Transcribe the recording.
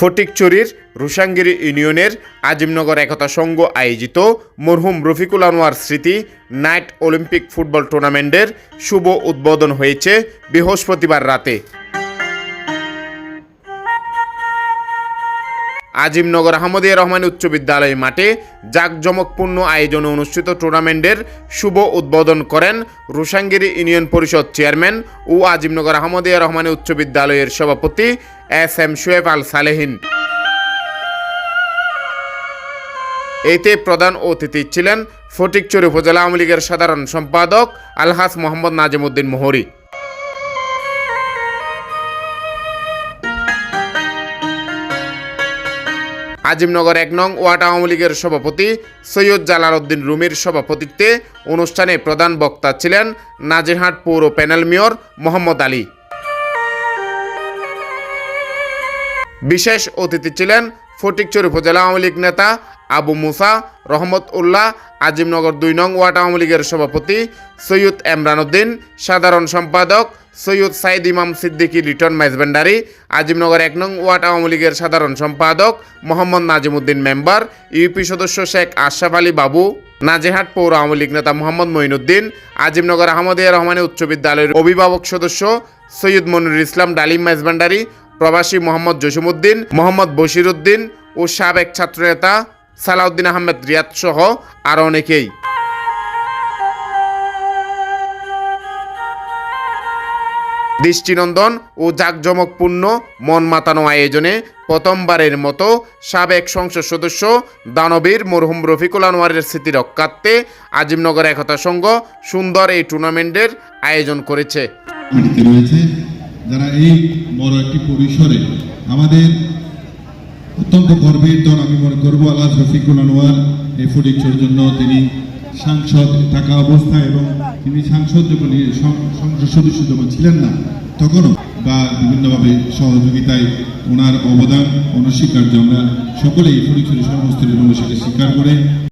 ফটিকচুরির রুসাঙ্গিরি ইউনিয়নের আজিমনগর একতা সংঘ আয়োজিত মরহুম রফিকুল আনোয়ার স্মৃতি নাইট অলিম্পিক ফুটবল টুর্নামেন্টের শুভ উদ্বোধন হয়েছে বৃহস্পতিবার রাতে। আজিমনগর আহমদিয়া রহমান উচ্চ বিদ্যালয় মাঠে জাঁকজমকপূর্ণ আয়োজনে অনুষ্ঠিত টুর্নামেন্টের শুভ উদ্বোধন করেন রুসাঙ্গিরি ইউনিয়ন পরিষদ চেয়ারম্যান ও আজিমনগর আহমদিয়া রহমান উচ্চ বিদ্যালয়ের সভাপতি এস এম শোয়েব আল সালেহিন। এতে প্রধান অতিথি ছিলেন ফটিকচুরি উপজেলা আওয়ামী লীগের সাধারণ সম্পাদক আলহাস মোহাম্মদ নাজিমুদ্দিন মোহরি। আজিমনগর এক নং ওয়ার্ড আওয়ামী লীগের সভাপতি সৈয়দ জালাল উদ্দিন রুমির সভাপতিত্বে অনুষ্ঠানে প্রধান বক্তা ছিলেন নাজিরহাট পৌর প্যানেল মেয়র মোহাম্মদ আলী। বিশেষ অতিথি ছিলেন ফটিকচুর উপজেলা আওয়ামী লীগ নেতা আবু মুসা রহমত উল্লাহ আজিমনগর দুই নং ওয়ার্ড আওয়ামী লীগের সভাপতি সৈয়দ এমরান উদ্দিন, সাধারণ সম্পাদক সৈয়দ সাইদ ইমাম সিদ্দিকী, লিটন মেজবেন্ডারি আজিমনগর এক নং ওয়ার্ড আওয়ামী লীগের সাধারণ সম্পাদক মোহাম্মদ নাজিমুদ্দিন মেম্বার ইউপি সদস্য শেখ আশরাফ আলী বাবু, নাজেহাট পৌর আওয়ামী লীগ নেতা মোহাম্মদ মঈনুদ্দিন আজিমনগর আহমদিয়া রহমানী উচ্চ বিদ্যালয়ের অভিভাবক সদস্য সৈয়দ মনিরুল ইসলাম ডালিম মেজবান্ডারি প্রবাসী মোহাম্মদ জসিমুদ্দিন মোহাম্মদ বশিরুদ্দিন ও সাবেক ছাত্রনেতা সালাউদ্দিন আহমেদ রিয়াদ সহ আরও অনেকেই। দৃষ্টিনন্দন ও জাঁকজমকপূর্ণ মন মাতানো আয়োজনে প্রথমবারের মতো সাবেক সংসদ সদস্য দানবীর মরহুম রফিকুল আনোয়ারের স্মৃতি রক্ষার্থে আজিমনগর একতা সংঘ সুন্দর এই টুর্নামেন্টের আয়োজন করেছে। যারা এই বড় একটি পরিসরে আমাদের অত্যন্ত গর্বের দল, আমি মনে করব আল্লাহ রফিকুল আনোয়ার এই ফটিকচুর জন্য তিনি সাংসদ থাকা অবস্থায় এবং তিনি সাংসদ যখন সংসদ সদস্য যখন ছিলেন না, তখনও বা বিভিন্নভাবে সহযোগিতায় ওনার অবদান, অনস্বীকার্য আমরা সকলেই ফটিকচুরি সর্বস্তরের মানুষ এটা স্বীকার করে